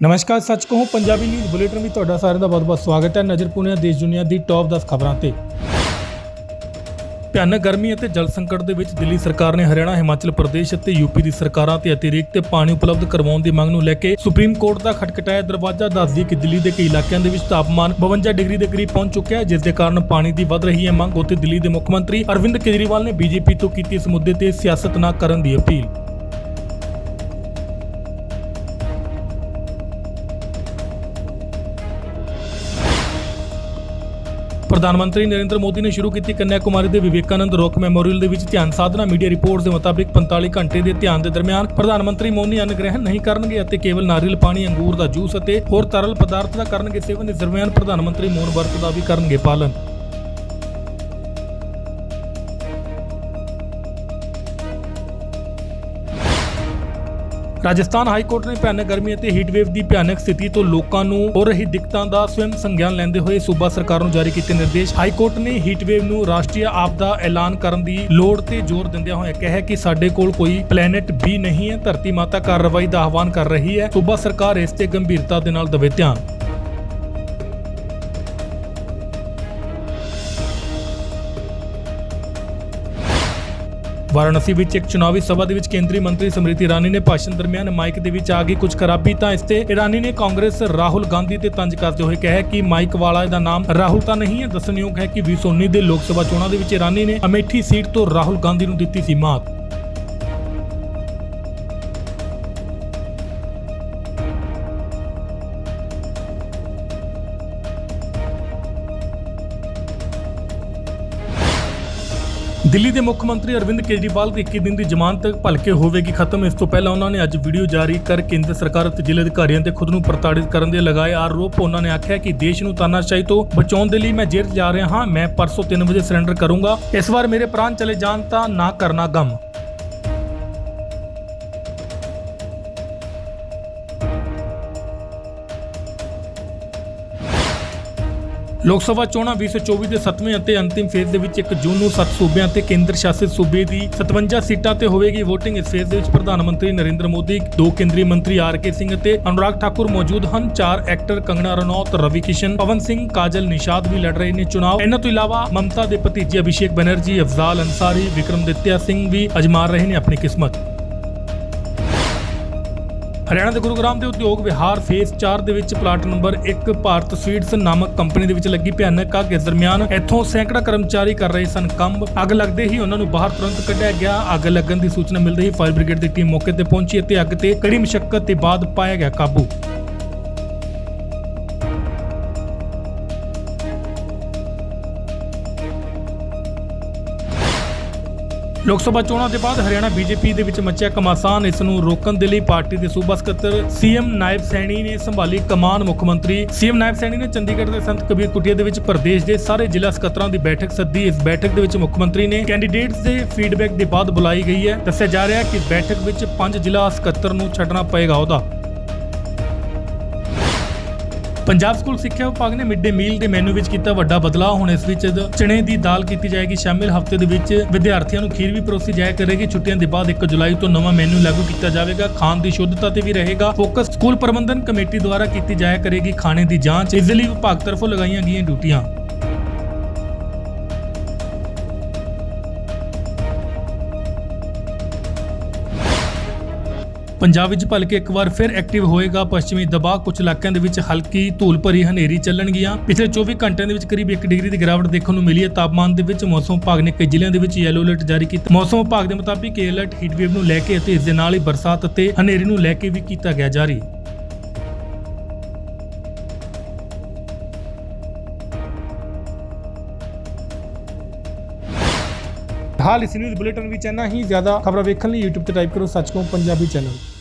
ਨਮਸਕਾਰ, ਸੱਚ ਕਹੂੰ, ਪੰਜਾਬੀ ਨਿਊਜ਼ ਬੁਲੇਟਿਨ ਵਿੱਚ ਤੁਹਾਡਾ ਸਾਰਿਆਂ ਦਾ ਬਹੁਤ-ਬਹੁਤ ਸਵਾਗਤ ਹੈ ਨਜ਼ਰ ਪੁਣੇ ਦੇਸ਼ ਦੁਨੀਆ ਦੀ ਟੌਪ 10 ਖਬਰਾਂ ਤੇ। ਭਿਆਨਕ ਗਰਮੀ ਅਤੇ ਜਲ ਸੰਕਟ ਦੇ ਵਿੱਚ ਦਿੱਲੀ ਸਰਕਾਰ ਨੇ ਹਰਿਆਣਾ, ਹਿਮਾਚਲ ਪ੍ਰਦੇਸ਼ ਅਤੇ ਯੂਪੀ ਦੀ ਸਰਕਾਰਾਂ ਤੇ ਅਤਿਰਿਕਤ ਪਾਣੀ ਉਪਲਬਧ ਕਰਵਾਉਣ ਦੀ ਮੰਗ ਨੂੰ ਲੈ ਕੇ ਸੁਪਰੀਮ ਕੋਰਟ ਦਾ ਖਟਖਟਾਇਆ ਦਰਵਾਜ਼ਾ ਦੱਸਦੀ ਕਿ ਦਿੱਲੀ ਦੇ ਕਈ ਇਲਾਕਿਆਂ ਦੇ ਵਿੱਚ ਤਾਪਮਾਨ 52 ਡਿਗਰੀ ਦੇ ਕਰੀਬ ਪਹੁੰਚ ਚੁੱਕਿਆ ਹੈ, ਜਿਸ ਦੇ ਕਾਰਨ ਪਾਣੀ ਦੀ ਵੱਧ ਰਹੀ ਹੈ ਮੰਗ। ਉੱਥੇ ਦਿੱਲੀ ਦੇ ਮੁੱਖ ਮੰਤਰੀ ਅਰਵਿੰਦ ਕੇਜਰੀਵਾਲ ਨੇ ਬੀਜੇਪੀ ਤੋਂ ਕੀਤੀ ਇਸ ਮੁੱਦੇ ਤੇ ਸਿਆਸਤ ਨਾ ਕਰਨ ਦੀ ਅਪੀਲ। ਪ੍ਰਧਾਨ ਮੰਤਰੀ ਨਰਿੰਦਰ ਮੋਦੀ ਨੇ ਸ਼ੁਰੂ ਕੀਤੀ ਕੰਨਿਆ ਕੁਮਾਰੀ ਦੇ ਵਿਵੇਕਾਨੰਦ ਰੌਕ ਮੈਮੋਰੀਅਲ ਦੇ ਵਿੱਚ ਧਿਆਨ ਸਾਧਨਾ ਮੀਡੀਆ ਰਿਪੋਰਟਸ ਦੇ ਮੁਤਾਬਿਕ 45 ਘੰਟੇ ਦੇ ਧਿਆਨ ਦੇ ਦਰਮਿਆਨ ਪ੍ਰਧਾਨ ਮੰਤਰੀ ਮੋਨੀ ਅੰਨ ਗ੍ਰਹਿਣ ਨਹੀਂ ਕਰਨਗੇ ਅਤੇ ਕੇਵਲ ਨਾਰੀਅਲ ਪਾਣੀ, ਅੰਗੂਰ ਦਾ ਜੂਸ ਅਤੇ ਹੋਰ ਤਰਲ ਪਦਾਰਥ ਦਾ ਕਰਨਗੇ ਸੇਵਨ, ਇਸ ਦਰਮਿਆਨ ਪ੍ਰਧਾਨ ਮੰਤਰੀ ਮੌਨ ਵਰਤ ਦਾ ਵੀ ਕਰਨਗੇ ਪਾਲਣ। ਰਾਜਸਥਾਨ ਹਾਈ ਕੋਰਟ ਨੇ ਭਿਆਨਕ ਗਰਮੀ ਅਤੇ ਹੀਟ ਵੇਵ ਦੀ ਭਿਆਨਕ ਸਥਿਤੀ ਤੋਂ ਲੋਕਾਂ ਨੂੰ ਹੋ ਰਹੀ ਦਿੱਕਤਾਂ ਦਾ ਸਵੈਮ ਸੰਗਿਆਨ ਲੈਂਦੇ ਹੋਏ ਸੂਬਾ ਸਰਕਾਰ ਨੂੰ ਜਾਰੀ ਕੀਤੇ ਨਿਰਦੇਸ਼। ਹਾਈ ਕੋਰਟ ਨੇ ਹੀਟ ਵੇਵ ਨੂੰ ਰਾਸ਼ਟਰੀ ਆਪਦਾ ਐਲਾਨ ਕਰਨ ਦੀ ਲੋੜ ਤੇ ਜ਼ੋਰ ਦਿੰਦਿਆਂ ਹੋਇਆ ਕਿਹਾ ਕਿ ਸਾਡੇ ਕੋਲ ਕੋਈ ਪਲੈਨਟ ਵੀ ਨਹੀਂ ਹੈ, ਧਰਤੀ ਮਾਤਾ ਕਾਰਵਾਈ ਦਾ ਆਹਵਾਨ ਕਰ ਰਹੀ ਹੈ। ਸੂਬਾ ਸਰਕਾਰ ਇਸ ਤੇ ਗੰਭੀਰਤਾ ਦੇ ਨਾਲ ਦਵੇ ਧਿਆਨ। ਵਾਰਾਣਸੀ ਵਿੱਚ ਇੱਕ ਚੁਣਾਵੀ ਸਭਾ ਦੇ ਵਿੱਚ ਕੇਂਦਰੀ ਮੰਤਰੀ ਸਮ੍ਰਿਤੀ ਇਰਾਨੀ ਨੇ ਭਾਸ਼ਣ ਦਰਮਿਆਨ ਮਾਈਕ ਦੇ ਵਿੱਚ ਆ ਗਈ ਕੁਝ ਖਰਾਬੀ, ਤਾਂ ਇਸ ਤੇ ਇਰਾਨੀ ਨੇ ਕਾਂਗਰਸ ਰਾਹੁਲ ਗਾਂਧੀ ਤੇ ਤੰਜ ਕਰਦੇ ਹੋਏ ਕਿਹਾ ਕਿ ਮਾਈਕ ਵਾਲਾ ਦਾ ਨਾਮ ਰਾਹੁਲ ਤਾਂ ਨਹੀਂ ਹੈ, ਦੱਸਣਯੋਗ ਹੈ ਕਿ 2019 ਦੇ ਲੋਕ ਸਭਾ ਚੋਣਾਂ ਦੇ ਵਿੱਚ ਇਰਾਨੀ ਨੇ ਅਮੇਠੀ ਸੀਟ ਤੋਂ ਰਾਹੁਲ ਗਾਂਧੀ ਨੂੰ ਦਿੱਤੀ ਸੀ ਮਾਤ। ਦਿੱਲੀ ਦੇ ਮੁੱਖ ਮੰਤਰੀ ਅਰਵਿੰਦ ਕੇਜਰੀਵਾਲ ਦੀ 21 ਦਿਨ ਦੀ ਜ਼ਮਾਨਤ ਭਲਕੇ ਹੋਵੇਗੀ ਖਤਮ। ਇਸ ਤੋਂ ਪਹਿਲਾਂ ਉਹਨਾਂ ਨੇ ਅੱਜ ਵੀਡੀਓ ਜਾਰੀ ਕਰ ਕੇਂਦਰ ਸਰਕਾਰ ਅਤੇ ਜ਼ਿਲ੍ਹੇ ਅਧਿਕਾਰੀਆਂ ਤੇ ਖੁਦ ਨੂੰ ਪ੍ਰਤਾੜਿਤ ਕਰਨ ਦੇ ਲਗਾਏ ਆਰੋਪ। ਉਹਨਾਂ ਨੇ ਆਖਿਆ ਕਿ ਦੇਸ਼ ਨੂੰ ਤਾਨਾਸ਼ਾਹੀ ਤੋਂ ਬਚਾਉਣ ਦੇ ਲਈ ਮੈਂ ਜੇਲ੍ਹ ਜਾ ਰਿਹਾ ਹਾਂ। ਮੈਂ ਪਰਸੋਂ 3 ਵਜੇ ਸਰੈਂਡਰ ਕਰੂੰਗਾ। ਇਸ ਵਾਰ ਮੇਰੇ ਪ੍ਰਾਣ ਚਲੇ ਜਾਣ ਤਾਂ ਨਾ ਕਰਨਾ ਗਮ। ਲੋਕ ਸਭਾ ਚੋਣਾਂ 2024 ਦੇ 7ਵੇਂ ਅਤੇ ਅੰਤਿਮ ਫੇਜ਼ ਦੇ ਵਿੱਚ 1 ਜੂਨ ਨੂੰ 7 ਸੂਬਿਆਂ ਤੇ ਕੇਂਦਰ ਸ਼ਾਸਿਤ ਸੂਬੇ ਦੀ 57 ਸੀਟਾਂ ਤੇ ਹੋਵੇਗੀ VOTING ਇਸ ਫੇਜ਼ ਦੇ ਵਿੱਚ ਪ੍ਰਧਾਨ ਮੰਤਰੀ ਨਰਿੰਦਰ ਮੋਦੀ, ਦੋ ਕੇਂਦਰੀ ਮੰਤਰੀ ਆਰ ਕੇ ਸਿੰਘ ਅਤੇ ਅਨੁਰਾਗ ਠਾਕੁਰ ਮੌਜੂਦ ਹਨ। ਚਾਰ ਐਕਟਰ ਕੰਗਣਾ ਰਣੌਤ, ਰਵੀ ਕਿਸ਼ਨ, ਪਵਨ ਸਿੰਘ, ਕਾਜਲ ਨਿਸ਼ਾਦ ਵੀ ਲੜ ਰਹੇ ਨੇ ਚੁਣਾਵ ਇਹਨਾਂ ਤੋਂ ਇਲਾਵਾ ਮਮਤਾ ਦੇ ਭਤੀਜੇ ਅਭਿਸ਼ੇਕ ਬੈਨਰਜੀ, ਅਫਜ਼ਾਲ ਅੰਸਾਰੀ ਵਿਕਰਮਦਿੱਤਿਆ ਸਿੰਘ ਵੀ ਅਜਮਾਰ ਰਹੇ ਨੇ ਆਪਣੀ ਕਿਸਮਤ। ਹਰਿਆਣਾ ਦੇ ਗੁਰੂਗ੍ਰਾਮ ਦੇ ਉਦਯੋਗ ਵਿਹਾਰ ਫੇਸ 4 ਦੇ ਵਿੱਚ ਪਲਾਟ ਨੰਬਰ 1 ਭਾਰਤ ਸਵੀਟਸ ਨਾਮਕ ਕੰਪਨੀ ਦੇ ਵਿੱਚ ਲੱਗੀ ਭਿਆਨਕ ਅੱਗ। ਇਸ ਦਰਮਿਆਨ ਇੱਥੋਂ ਸੈਂਕੜਾ ਕਰਮਚਾਰੀ ਕਰ ਰਹੇ ਸਨ ਕੰਮ। ਅੱਗ ਲੱਗਦੇ ਹੀ ਉਹਨਾਂ ਨੂੰ ਬਾਹਰ ਤੁਰੰਤ ਕੱਢਿਆ ਗਿਆ। ਅੱਗ ਲੱਗਣ ਦੀ ਸੂਚਨਾ ਮਿਲਦੇ ਹੀ ਫਾਇਰ ਬ੍ਰਿਗੇਡ ਦੀ ਟੀਮ ਮੌਕੇ ਤੇ ਪਹੁੰਚੀ ਅਤੇ ਅੱਗ ਤੇ ਕੜੀ ਮਸ਼ੱਕਤ ਦੇ ਬਾਅਦ ਪਾਇਆ ਗਿਆ ਕਾਬੂ। ਲੋਕ ਸਭਾ ਚੋਣਾਂ ਦੇ ਬਾਅਦ ਹਰਿਆਣਾ ਬੀਜੇਪੀ ਦੇ ਵਿੱਚ ਮੱਚਿਆ ਕਮਾਸਾਨ। ਇਸ ਨੂੰ ਰੋਕਣ ਦੇ ਲਈ ਪਾਰਟੀ ਦੇ ਸੂਬਾ ਸਕੱਤਰ ਸੀਐਮ ਨਾਇਬ ਸੈਣੀ ਨੇ ਸੰਭਾਲੀ ਕਮਾਨ ਮੁੱਖ ਮੰਤਰੀ। ਸੀਐਮ ਨਾਇਬ ਸੈਣੀ ਨੇ ਚੰਡੀਗੜ੍ਹ ਦੇ ਸੰਤ ਕਬੀਰ ਕੁਟੀਆ ਦੇ ਵਿੱਚ ਪ੍ਰਦੇਸ਼ ਦੇ ਸਾਰੇ ਜ਼ਿਲ੍ਹਾ ਸਕੱਤਰਾਂ ਦੀ ਬੈਠਕ ਸੱਦੀ। ਇਸ ਬੈਠਕ ਦੇ ਵਿੱਚ ਮੁੱਖ ਮੰਤਰੀ ਨੇ ਕੈਂਡੀਡੇਟਸ ਦੇ ਫੀਡਬੈਕ ਦੇ ਬਾਅਦ ਬੁਲਾਈ ਗਈ ਹੈ। ਦੱਸਿਆ ਜਾ ਰਿਹਾ ਹੈ ਕਿ ਇਸ ਬੈਠਕ ਵਿੱਚ ਪੰਜ ਜ਼ਿਲ੍ਹਾ ਸਕੱਤਰ ਨੂੰ ਛੱਡਣਾ ਪਏਗਾ ਉਹਦਾ ਪੰਜਾਬ ਸਕੂਲ ਸਿੱਖਿਆ ਵਿਭਾਗ ਨੇ ਮਿਡ ਡੇ ਮੀਲ ਦੇ ਮੈਨੂ ਵਿੱਚ ਕੀਤਾ ਵੱਡਾ ਬਦਲਾਅ। ਹੁਣ ਇਸ ਵਿੱਚ ਚਣੇ ਦੀ ਦਾਲ ਕੀਤੀ ਜਾਏਗੀ ਸ਼ਾਮਿਲ। ਹਫ਼ਤੇ ਦੇ ਵਿੱਚ ਵਿਦਿਆਰਥੀਆਂ ਨੂੰ ਖੀਰ ਵੀ ਪਰੋਸੀ ਜਾਇਆ ਕਰੇਗੀ। ਛੁੱਟੀਆਂ ਦੇ ਬਾਅਦ 1 ਜੁਲਾਈ ਤੋਂ ਨਵਾਂ ਮੈਨੂ ਲਾਗੂ ਕੀਤਾ ਜਾਵੇਗਾ। ਖਾਣ ਦੀ ਸ਼ੁੱਧਤਾ ਤੇ ਵੀ ਰਹੇਗਾ। ਫੋਕਸ ਸਕੂਲ ਪ੍ਰਬੰਧਨ ਕਮੇਟੀ ਦੁਆਰਾ ਕੀਤੀ ਜਾਇਆ ਕਰੇਗੀ ਖਾਣੇ ਦੀ ਜਾਂਚ। ਇਸ ਲਈ ਵਿਭਾਗ ਤਰਫੋਂ ਲਗਾਈਆਂ ਗਈਆਂ ਡਿਊਟੀਆਂ। ਪੰਜਾਬ ਵਿੱਚ ਭਲਕੇ ਇੱਕ ਵਾਰ ਫਿਰ ਐਕਟਿਵ ਹੋਏਗਾ, ਪੱਛਮੀ ਦਬਾਅ ਕੁਝ ਇਲਾਕਿਆਂ ਦੇ ਵਿੱਚ ਹਲਕੀ ਧੂਲ ਭਰੀ ਹਨੇਰੀ ਚੱਲਣਗੀਆਂ। ਪਿਛਲੇ 24 ਘੰਟਿਆਂ ਦੇ ਵਿੱਚ ਕਰੀਬ 1 ਡਿਗਰੀ ਦੀ ਗਿਰਾਵਟ ਦੇਖਣ ਨੂੰ ਮਿਲੀ ਹੈ। ਤਾਪਮਾਨ ਦੇ ਵਿੱਚ ਮੌਸਮ ਵਿਭਾਗ ਨੇ ਕਈ ਜ਼ਿਲ੍ਹਿਆਂ ਦੇ ਵਿੱਚ ਯੈਲੋ ਅਲਰਟ ਜਾਰੀ ਕੀਤਾ। ਮੌਸਮ ਵਿਭਾਗ ਦੇ ਮੁਤਾਬਿਕ ਇਹ ਅਲਰਟ ਹੀਟ ਵੇਵ ਨੂੰ ਲੈ ਕੇ ਅਤੇ ਇਸ ਦੇ ਨਾਲ ਹੀ ਬਰਸਾਤ ਅਤੇ ਹਨੇਰੀ ਨੂੰ ਲੈ ਕੇ ਵੀ ਕੀਤਾ ਗਿਆ ਜਾਰੀ। ਹਾਲ ਇਸ ਨਿਊਜ਼ ਬੁਲੇਟਿਨ ਵਿੱਚ ਇੰਨਾ ਹੀ, ਜ਼ਿਆਦਾ ਖਬਰਾਂ ਵੇਖਣ ਲਈ YouTube ਤੇ ਟਾਈਪ ਕਰੋ ਸੱਚ ਕੋ ਪੰਜਾਬੀ ਚੈਨਲ